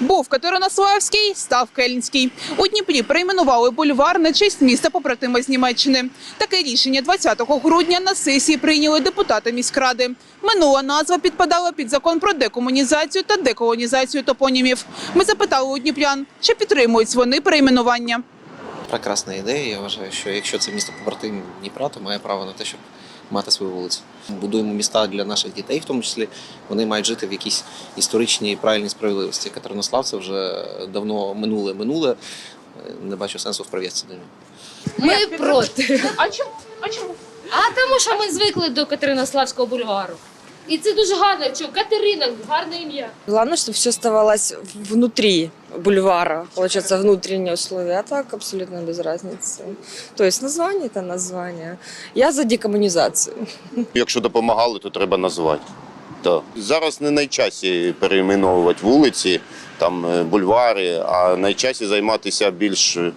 Був Катеринославський, став Кельнський. У Дніпрі перейменували бульвар на честь міста побратима з Німеччини. Таке рішення 20 грудня на сесії прийняли депутати міськради. Минула назва підпадала під закон про декомунізацію та деколонізацію топонімів. Ми запитали у дніпрян, чи підтримують вони перейменування. Прекрасна ідея. Я вважаю, що якщо це місто побратим Дніпра, то має право на те, щоб мати свою вулицю. Будуємо міста для наших дітей, в тому числі вони мають жити в якійсь історичній правильній справедливості. Катеринослав це вже давно минуле минуле. Не бачу сенсу в прив'язці до нього. Ми проти. А чому? А чому? А тому, що ми звикли до Катеринославського бульвару. І це дуже гарно. Що Катерина гарне ім'я. Главное, чтобы все оставалось внутри бульвара, получается, внутренние условия, а так абсолютно без разницы. То есть название это название. Я за декоммунизацию. Якщо допомагали, то треба назвати. Так. Зараз не найчасі перейменовувати вулиці, там е, бульвари, а найчасі займатися більш е,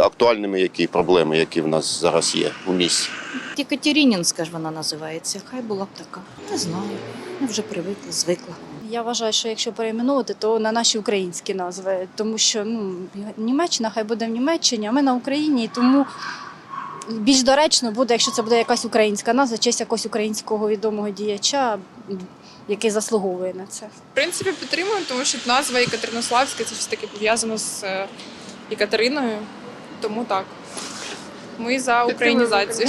актуальними які проблеми, які в нас зараз є у місті. Екатеринінська ж вона називається. Хай була б така. Не знаю. Я вже привикла, звикла. Я вважаю, що якщо перейменувати, то на наші українські назви, тому що ну Німеччина хай буде в Німеччині, а ми на Україні, і тому більш доречно буде, якщо це буде якась українська назва, честь якогось українського відомого діяча, який заслуговує на це. В принципі, підтримую, тому що назва Екатеринославська це щось таке пов'язано з е, Екатериною. Тому так. Ми за українізацію.